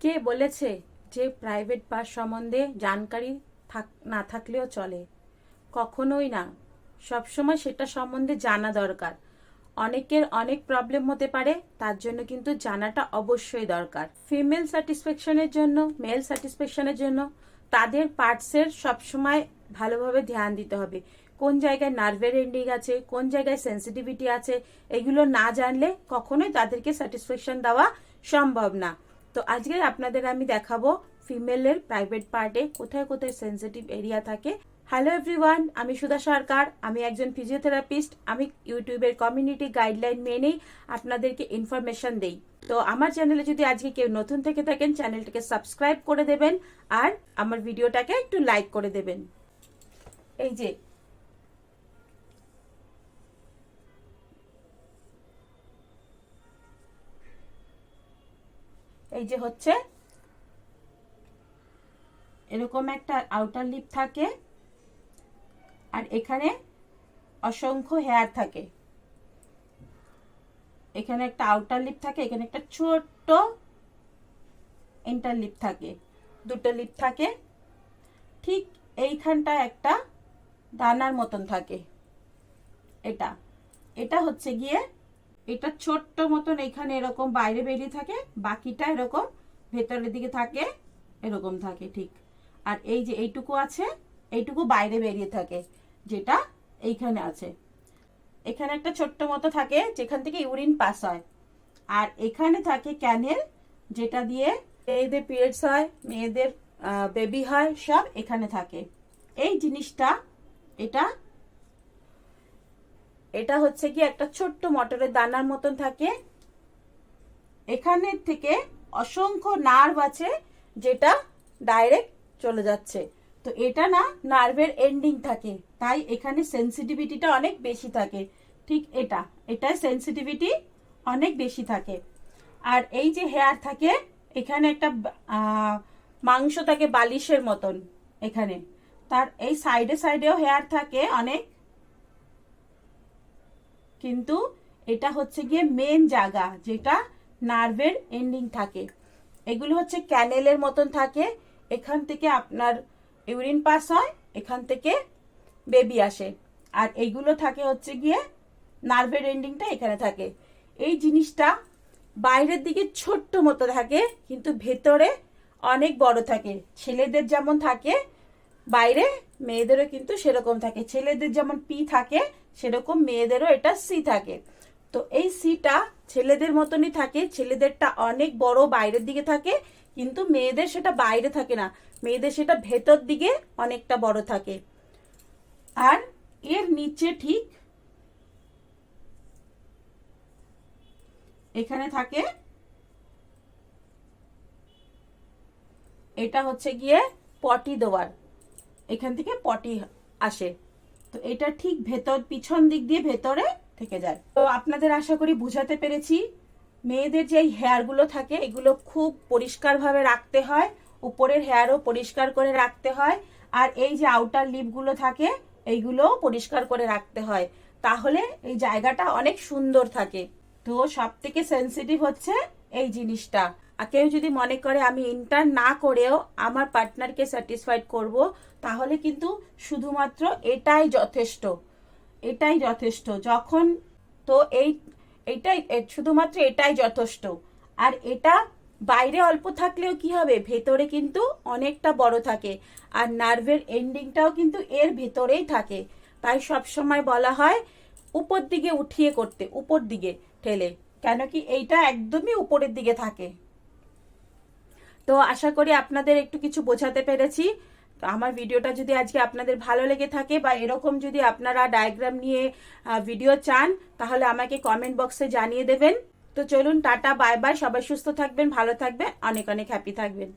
কে বলেছে যে private pass সম্বন্ধে জানকারি থাক, না থাকলেও চলে? কখনোই না। সবসময় সেটা সম্বন্ধে জানা দরকার। অনেকের অনেক প্রবলেম হতে পারে, তার জন্য কিন্তু জানাটা অবশ্যই দরকার। ফিমেল স্যাটিসফ্যাকশনের জন্য মেল স্যাটিসফ্যাকশনের জন্য তাদের পার্টসের সবসময় ভালোভাবে ধ্যান দিতে হবে। কোন জায়গায় নার্ভের এন্ডিং আছে, কোন জায়গায় সেন্সিটিভিটি আছে, এগুলো না জানলে কখনোই তাদেরকে স্যাটিসফ্যাকশন দেওয়া সম্ভব না। তো আজকে আপনাদের আমি দেখাবো ফিমেলের প্রাইভেট পার্টে কোথায় কোথায় সেন্সিটিভ এরিয়া থাকে। হ্যালো এভরিওয়ান আমি সুধা সরকার, আমি একজন ফিজিওথেরাপিস্ট আমি ইউটিউবের কমিউনিটি গাইডলাইন মেনেই আপনাদেরকে ইনফরমেশন দেই। তো আমার চ্যানেলে যদি আজকে কেউ নতুন থেকে থাকেন চ্যানেলটাকে সাবস্ক্রাইব করে দেবেন আর আমার ভিডিওটাকে একটু লাইক করে দেবেন। এই যে এই যে হচ্ছে, এরকম একটা আউটার লিপ থাকে, আর এখানে অসংখ্য হেয়ার থাকে। এখানে একটা আউটার লিপ থাকে, এখানে একটা ছোট্ট ইন্টার লিপ থাকে। দুটো লিপ থাকে। ঠিক এইখানটা একটা দানার মতন থাকে। এটা এটা হচ্ছে গিয়ে এটা ছোট্ট মতন এখানে এরকম বাইরে বেরিয়ে থাকে, বাকিটা এরকম ভেতরের দিকে থাকে, এরকম থাকে, ঠিক। আর এই যে এইটুকু আছে, এইটুকু বাইরে বেরিয়ে থাকে, যেটা এইখানে আছে। এখানে একটা ছোট্ট মতো থাকে, যেখান থেকে ইউরিন পাস হয়। আর এখানে থাকে ক্যানেল, যেটা দিয়ে মেয়েদের পিরিয়ডস হয়, মেয়েদের বেবি হয়, সব এখানে থাকে। এই জিনিসটা, এটা এটা হচ্ছে কি একটা ছোট্ট মটরের দানার মতন থাকে। এখানের থেকে অসংখ্য নার্ভ আছে যেটা ডাইরেক্ট চলে যাচ্ছে। তো এটা না নার্ভের এন্ডিং থাকে, তাই এখানে সেন্সিটিভিটিটা অনেক বেশি থাকে। ঠিক এটা এটায় সেন্সিটিভিটি অনেক বেশি থাকে। আর এই যে হেয়ার থাকে, এখানে একটা মাংস থাকে বালিশের মতন এখানে। তার এই সাইডে সাইডেও হেয়ার থাকে অনেক। কিন্তু এটা হচ্ছে গিয়ে মেন জায়গা, যেটা নার্ভের এন্ডিং থাকে। এগুলো হচ্ছে ক্যানেলের মতন থাকে। এখান থেকে আপনার ইউরিন পাস হয়, এখান থেকে বেবি আসে। আর এইগুলো থাকে হচ্ছে গিয়ে নার্ভের এন্ডিংটা এখানে থাকে। এই জিনিসটা বাইরের দিকে ছোট্ট মতো থাকে, কিন্তু ভেতরে অনেক বড় থাকে। ছেলেদের যেমন থাকে, বাইরে মেয়েদেরও কিন্তু সেরকম থাকে। ছেলেদের যেমন পি থাকে সেরকম মেয়েদেরও এটা সি থাকে। তো এই সিটা ছেলেদের মতনই থাকে, ছেলেদেরটা অনেক বড় বাইরের দিকে থাকে, কিন্তু মেয়েদের সেটা বাইরে থাকে না। মেয়েদের সেটা ভেতর দিকে অনেকটা বড় থাকে। আর এর নিচে ঠিক এখানে থাকে, এটা হচ্ছে গিয়ে পটি দেওয়ার। এখান থেকে পটি আসে। তো এটা ঠিক ভেতর, পিছন দিক দিয়ে ভেতরে থেকে যায়। তো আপনাদের আশা করি বুঝাতে পেরেছি, মেয়েদের যে হেয়ারগুলো থাকে, এগুলো খুব পরিষ্কারভাবে রাখতে হয়, উপরের হেয়ারও পরিষ্কার করে রাখতে হয়, আর এই যে আউটার লিপগুলো থাকে, এইগুলোও পরিষ্কার করে রাখতে হয়। তাহলে এই জায়গাটা অনেক সুন্দর থাকে। তো সব থেকে সেন্সিটিভ হচ্ছে এই জিনিসটা। আর কেউ যদি মনে করে আমি ইন্টার্ন না করেও আমার পার্টনারকে স্যাটিসফাইড করব, তাহলে কিন্তু শুধুমাত্র এটাই যথেষ্ট। এটাই যথেষ্ট। যখন তো এই, এটাই শুধুমাত্র এটাই যথেষ্ট। আর এটা বাইরে অল্প থাকলেও কি হবে? ভেতরে কিন্তু অনেকটা বড় থাকে। আর নার্ভের এন্ডিংটাও কিন্তু এর ভেতরেই থাকে। তাই সব সময় বলা হয়, উপর দিকে উঠিয়ে করতে, উপর দিকে ঠেলে। কেন কি এইটা একদমই উপরের দিকে থাকে। তো আশা করি আপনাদের একটু কিছু বোঝাতে পেরেছি। তো আমার ভিডিওটা যদি আজকে আপনাদের ভালো লেগে থাকে বা এরকম যদি আপনারা ডায়াগ্রাম নিয়ে ভিডিও চান, তাহলে আমাকে কমেন্ট বক্সে জানিয়ে দেবেন। তো চলুন, টাটা বাই বাই সবাই সুস্থ থাকবেন, ভালো থাকবেন, অনেক অনেক হ্যাপি থাকবেন।